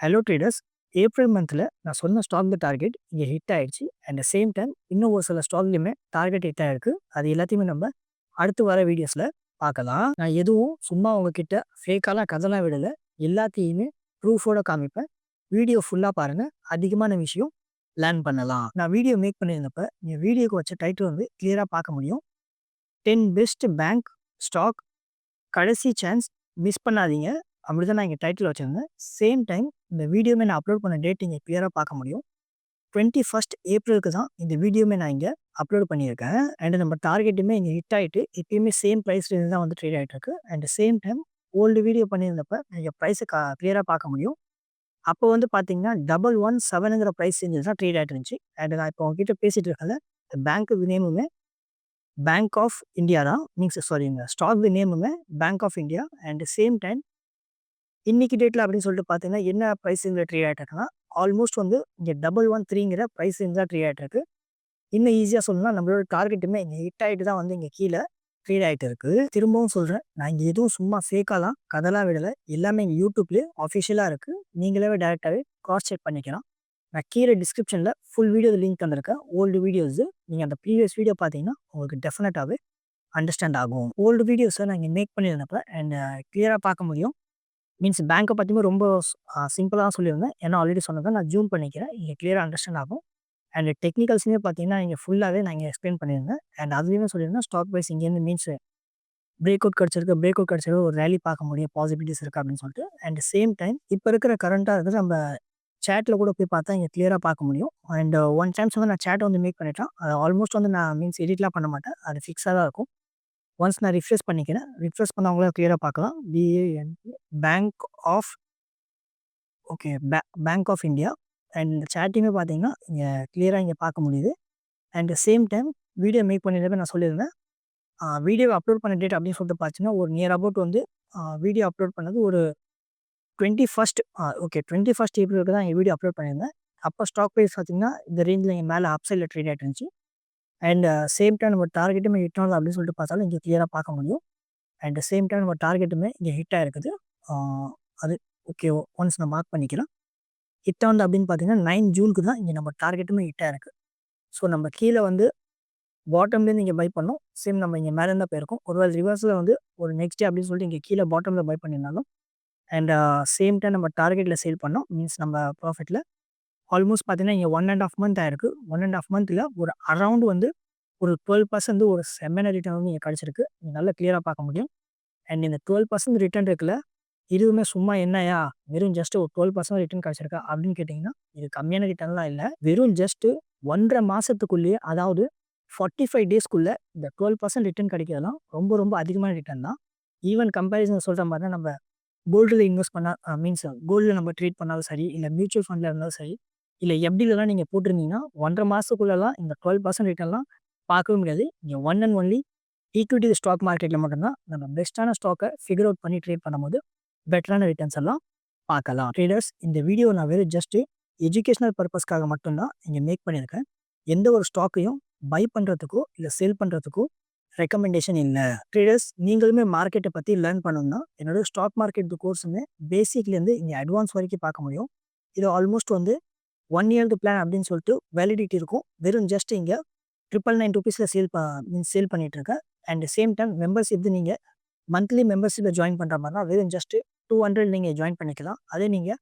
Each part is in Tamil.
ஹலோ ட்ரேடர்ஸ் ஏப்ரல் மந்தில் நான் சொன்ன ஸ்டாக் டார்கெட் இங்கே ஹிட் ஆகிடுச்சு அண்ட் சேம் டைம் இன்னும் ஒரு சில ஸ்டாக்லையுமே டார்கெட் ஹிட் ஆகிருக்கு அது எல்லாத்தையுமே நம்ம அடுத்து வர வீடியோஸில் பார்க்கலாம். நான் எதுவும் சும்மா உங்ககிட்ட ஃபேக்காலாம் கதெல்லாம் விடலை. எல்லாத்தையுமே ப்ரூஃபோட காமிப்பேன். வீடியோ ஃபுல்லாக பாருங்கள் அதிகமான விஷயம் லேர்ன் பண்ணலாம். நான் வீடியோ மேக் பண்ணியிருந்தப்ப என் வீடியோக்கு வச்ச டைட்டில் வந்து கிளியராக பார்க்க முடியும். டென் பெஸ்ட் பேங்க் ஸ்டாக் கடைசி சான்ஸ் மிஸ் பண்ணாதீங்க. அப்படி தான் நான் இங்கே டைட்டில் வச்சுருந்தேன். சேம் டைம் இந்த வீடியோமே நான் அப்லோட் பண்ண டேட் இங்கே கிளியராக பார்க்க முடியும். டுவெண்ட்டி ஃபஸ்ட் ஏப்ரலுக்கு தான் இந்த வீடியோமே நான் இங்கே அப்லோட் பண்ணியிருக்கேன். அண்ட் நம்ம டார்கெட்டுமே இங்கே ஹிட் ஆகிட்டு எப்பயுமே சேம் ப்ரைஸ் தான் வந்து ட்ரேட் ஆகிட்டு இருக்கு. And same time old video பண்ணியிருந்தப்ப நீங்கள் ப்ரைஸை கா கிளியராக பார்க்க முடியும். அப்போ வந்து பார்த்தீங்கன்னா டபுள் ஒன் செவனுங்கிற ப்ரைஸ் செஞ்சு தான் ட்ரேட் ஆகிட்டு இருந்துச்சு. அண்ட் நான் இப்போ உங்ககிட்ட பேசிகிட்டு இருக்கல பேங்க்கு நேமுமே பேங்க் ஆஃப் இந்தியா தான். மீன்ஸ் சாரிங்க stock நேமுமே bank of India and same time இன்னைக்கு டேட்டில் அப்படின்னு சொல்லிட்டு பார்த்தீங்கன்னா என்ன ப்ரைஸ் இந்த ட்ரீ ஆகிட்டு இருக்குன்னா ஆல்மோஸ்ட் வந்து இங்கே டபுள் ஒன் த்ரீங்கிற ப்ரைஸ் தான் ட்ரீ ஆகிட்டு இருக்கு இன்னும் ஈஸியாக சொல்லணும்னா நம்மளோட டார்கெட்டுமே இங்கே ஹிட் ஆகிட்டு தான் வந்து இங்கே கீழே ட்ரீட் ஆகிட்டு இருக்கு திரும்பவும் சொல்கிறேன் நான் இங்கே எதுவும் சும்மா ஃபேக்காலாம் கதெல்லாம் விடலை. எல்லாமே இங்கே யூடியூப்லேயே அஃபிஷியலாக இருக்குது நீங்களே டேரெக்டாகவே காஸ்ட் செக் பண்ணிக்கலாம். நான் கீழே டிஸ்கிரிப்ஷனில் ஃபுல் வீடியோ லிங்க் தந்திருக்கேன். ஓல்டு வீடியோஸு நீங்கள் அந்த ப்ரீவியஸ் வீடியோ பார்த்தீங்கன்னா உங்களுக்கு டெஃபினட்டாகவே அண்டர்ஸ்டாண்ட் ஆகும். ஓல்டு வீடியோஸை நான் இங்கே மேக் பண்ணியிருந்தப்ப அண்ட் கிளியராக uh, பார்க்க முடியும். மீன்ஸ் பேங்க்கை பற்றியுமே ரொம்ப சிம்பிளாக தான் சொல்லியிருந்தேன். ஏன்னா ஆல்ரெடி சொன்னதை நான் ஜூம் பண்ணிக்கிறேன். இங்கே கிளியராக அண்டர்ஸ்டாண்ட் ஆகும். அண்ட் டெக்னிக்கல்ஸுமே பார்த்தீங்கன்னா இங்கே ஃபுல்லாகவே நான் இங்கே எக்ஸ்பிளைன் பண்ணியிருந்தேன். அண்ட் அதுலேயுமே சொல்லியிருந்தேன் ஸ்டாக் ப்ரைஸ் இங்கேருந்து மீன்ஸ் பிரேக் அவுட் கிடச்சிருக்கு பிரேக் அவுட் கிடச்சிருக்கு ஒரு ரேலி பார்க்க முடியும் பாசிபிலிட்டிஸ் இருக்குது அப்படின்னு சொல்லிட்டு. அண்ட் சேம் டைம் இப்போ இருக்கிற கரண்ட்டாக இருக்கிற நம்ம சேட்டில் கூட போய் பார்த்தா இங்கே கிளியராக பார்க்க முடியும். அண்ட் ஒன் டைம்ஸ் வந்து நான் சேட்டை வந்து மேக் பண்ணிட்டேன். அது ஆல்மோஸ்ட் வந்து நான் மீன்ஸ் எடிட்லாம் பண்ண மாட்டேன். அது ஃபிக்ஸாக தான் இருக்கும். ஒன்ஸ் நான் ரிஃப்ரெஷ் பண்ணிக்கிறேன். ரிஃப்ரெஷ் பண்ணவங்களும் க்ளியராக பார்க்கலாம். P A N bank of okay pay bank of India and இந்த சேட்டிங்குமே பார்த்தீங்கன்னா இங்கே க்ளியராக இங்கே பார்க்க முடியுது. And same time video make பண்ணியிருந்தப்ப நான் சொல்லியிருந்தேன். வீடியோ அப்லோட் பண்ண டேட் அப்படின்னு சொல்லிட்டு பார்த்தீங்கன்னா ஒரு நியர் அபவுட் வந்து வீடியோ அப்லோட் பண்ணது ஒரு twenty first okay twenty first ஏப்ரலுக்கு தான் இங்கே வீடியோ அப்லோட் பண்ணியிருந்தேன். அப்போ ஸ்டாக் ப்ரைஸ் பார்த்தீங்கன்னா இந்த ரேஞ்சில் எங்கள் மேலே அப்சைடில் ட்ரேட் ஆகிட்டு இருந்துச்சு. அண்ட் சேம் டைம் நம்ம டார்கெட்டுமே ஹிட் ஆனது அப்படின்னு சொல்லிட்டு பார்த்தாலும் இங்கே கிளியராக பார்க்க முடியும். அண்ட் சேம் டைம் நம்ம டார்கெட்டுமே இங்கே ஹிட் ஆகிருக்குது அது ஓகே ஒன்ஸ் நம்ம மார்க் பண்ணிக்கலாம் ஹிட் ஆனது அப்படின்னு பார்த்தீங்கன்னா நைன் ஜூனுக்கு தான் இங்கே நம்ம டார்கெட்டுமே ஹிட் ஆகிருக்கு ஸோ நம்ம கீழே வந்து பாட்டம்லேருந்து இங்கே பை பண்ணோம். சேம் நம்ம இங்கே மேலே இருந்தால் போயிருக்கோம். ஒருவேளை ரிவர்ஸில் வந்து ஒரு நெக்ஸ்ட் டே அப்படின்னு சொல்லிட்டு இங்கே கீழே பாட்டமில் பை பண்ணியிருந்தாலும். அண்ட் சேம் டைம் நம்ம டார்கெட்டில் சேல் பண்ணோம். மீன்ஸ் நம்ம ப்ராஃபிட்டில் ஆல்மோஸ்ட் பார்த்தீங்கன்னா இங்கே ஒன் அண்ட் ஆஃப் மந்த் ஆயிருக்கு ஒன் அண்ட் ஆஃப் மந்த்தில் ஒரு அரவுண்ட் வந்து ஒரு டுவெல் பர்சன்ட் ஒரு செம்மன ரிட்டர்ன் வந்து இங்கே கிடச்சிருக்கு. நீங்கள் நல்லா கிளியராக பார்க்க முடியும். அண்ட் இந்த டுவெல் பர்சன்ட் ரிட்டர்ன் இருக்குல்ல இதுவுமே சும்மா என்னையா? வெறும் ஜஸ்ட் ஒரு டுவெல் பர்சன்ட் ரிட்டர்ன் கிடச்சிருக்கா? அப்படின்னு கேட்டிங்கன்னா இது கம்மியான ரிட்டர்ன்லாம் இல்லை. வெறும் ஜஸ்ட்டு ஒன்றரை மாதத்துக்குள்ளேயே அதாவது ஃபார்ட்டி ஃபைவ் டேஸ்க்குள்ளே இந்த டுவெல் பர்சன்ட் ரிட்டர்ன் கிடைக்கிறதுலாம் ரொம்ப ரொம்ப அதிகமான ரிட்டர்ன் தான். ஈவன் கம்பேரிசன் சொல்கிற மாதிரி தான் நம்ம கோல்டில் இன்வெஸ்ட் பண்ணால் மீன்ஸ் கோல்டில் நம்ம ட்ரீட் பண்ணாலும் சரி இல்லை மியூச்சுவல் ஃபண்டில் இருந்தாலும் சரி இல்லை எஃப்டிலலாம் நீங்கள் போட்டிருந்தீங்கன்னா ஒன்றரை மாதத்துக்குள்ளலாம் இந்த டுவெல் பர்சன்ட் ரிட்டர்ன்லாம் பார்க்கவே முடியாது. நீங்கள் one and only equity stock மார்க்கெட்டில் மட்டும்தான் நம்ம பெஸ்ட்டான ஸ்டாக்கை ஃபிகர் அவுட் பண்ணி ட்ரேட் பண்ணும்போது பெட்டரான ரிட்டர்ன்ஸ் எல்லாம் பார்க்கலாம். ட்ரேடர்ஸ் இந்த வீடியோ நான் வெறும் ஜஸ்ட்டு எஜுகேஷனல் பர்பஸ்க்காக மட்டும்தான் இங்கே மேக் பண்ணியிருக்கேன். எந்த ஒரு ஸ்டாக்கையும் பை பண்ணுறதுக்கோ இல்லை சேல் பண்ணுறதுக்கோ ரெக்கமெண்டேஷன் இல்லை. ட்ரேடர்ஸ் நீங்களுமே மார்க்கெட்டை பற்றி லேர்ன் பண்ணணும்னா என்னோடய ஸ்டாக் மார்க்கெட் கோர்ஸுமே பேசிக்லேருந்து இங்கே அட்வான்ஸ் வரைக்கும் பார்க்க முடியும். இது ஆல்மோஸ்ட் வந்து ஒன் இயர்க்கு பிளான் அப்படின்னு சொல்லிட்டு வேலிடிட்டி இருக்கும். வெறும் ஜஸ்ட் இங்கே ட்ரிபிள் நைன் ருபீஸில் சேல் ப மீன்ஸ் சேல் பண்ணிகிட்ருக்கேன் அண்ட் சேம் டைம் மெம்பர்ஷிப் நீங்கள் மந்த்லி மெம்பர்ஷிப்பில் ஜாயின் பண்ணுற மாதிரினா வெறும் ஜஸ்ட்டு டூ ஹண்ட்ரட் நீங்கள் ஜாயின் பண்ணிக்கலாம். அதே நீங்கள்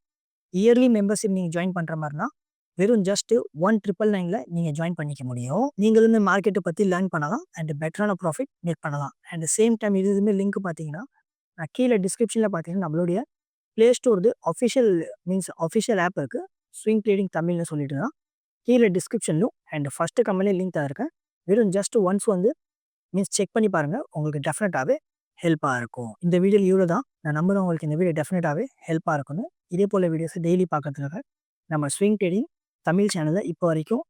இயர்லி மெம்பர்ஷிப் நீங்கள் ஜாயின் பண்ணுற மாதிரினா வெறும் ஜஸ்ட்டு ஒன் ட்ரிபிள் நைனில் நீங்கள் ஜாயின் பண்ணிக்க முடியும். நீங்களுமே மார்க்கெட்டை பற்றி லேர்ன் பண்ணலாம் அண்ட் பெட்டரான ப்ராஃபிட் மேக் பண்ணலாம். அண்ட் சேம் டைம் இது இதுவுமே லிங்க் பார்த்தீங்கன்னா நான் கீழே டிஸ்கிரிப்ஷனில் பார்த்தீங்கன்னா நம்மளுடைய ப்ளே ஸ்டோர்து அஃபிஷியல் மீன்ஸ் அஃபிஷியல் ஆப் இருக்குது ஸ்விங் ட்ரேடிங் தமிழ்னு சொல்லிட்டு தான் கீழே டிஸ்கிரிப்ஷன்லும் அண்ட் ஃபஸ்ட்டு கம்பெனி லிங்க் தான் இருக்கேன் வெறும் ஜஸ்ட் ஒன்ஸ் வந்து மீன்ஸ் செக் பண்ணி பாருங்கள் உங்களுக்கு டெஃபினட்டாகவே ஹெல்ப்பாக இருக்கும். இந்த வீடியோ இவ்வளோ தான் நான் நம்புகிறேன் உங்களுக்கு இந்த வீடியோ டெஃபினட்டாகவே ஹெல்ப்பாக இருக்கணும் இதே போல் வீடியோஸை டெய்லி பார்க்கறதுக்காக நம்ம ஸ்விங் ட்ரேடிங் தமிழ் சேனலை இப்போ வரைக்கும்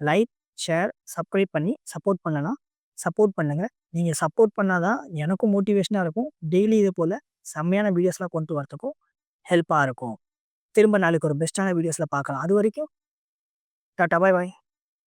லைக் ஷேர் சப்ஸ்கிரைப் பண்ணி சப்போர்ட் பண்ணலாம். சப்போர்ட் பண்ணுங்கள் நீங்கள் சப்போர்ட் பண்ணால் தான் எனக்கும் மோட்டிவேஷனாக இருக்கும். டெய்லி இது போல் செம்மையான வீடியோஸ்லாம் கொண்டு வரத்துக்கும் ஹெல்ப்பாக இருக்கும். திரும்ப நாளைக்கு ஒரு பெஸ்ட்டான வீடியோஸில் பார்க்கலாம் அது வரைக்கும் டாட்டா பாய் பாய்.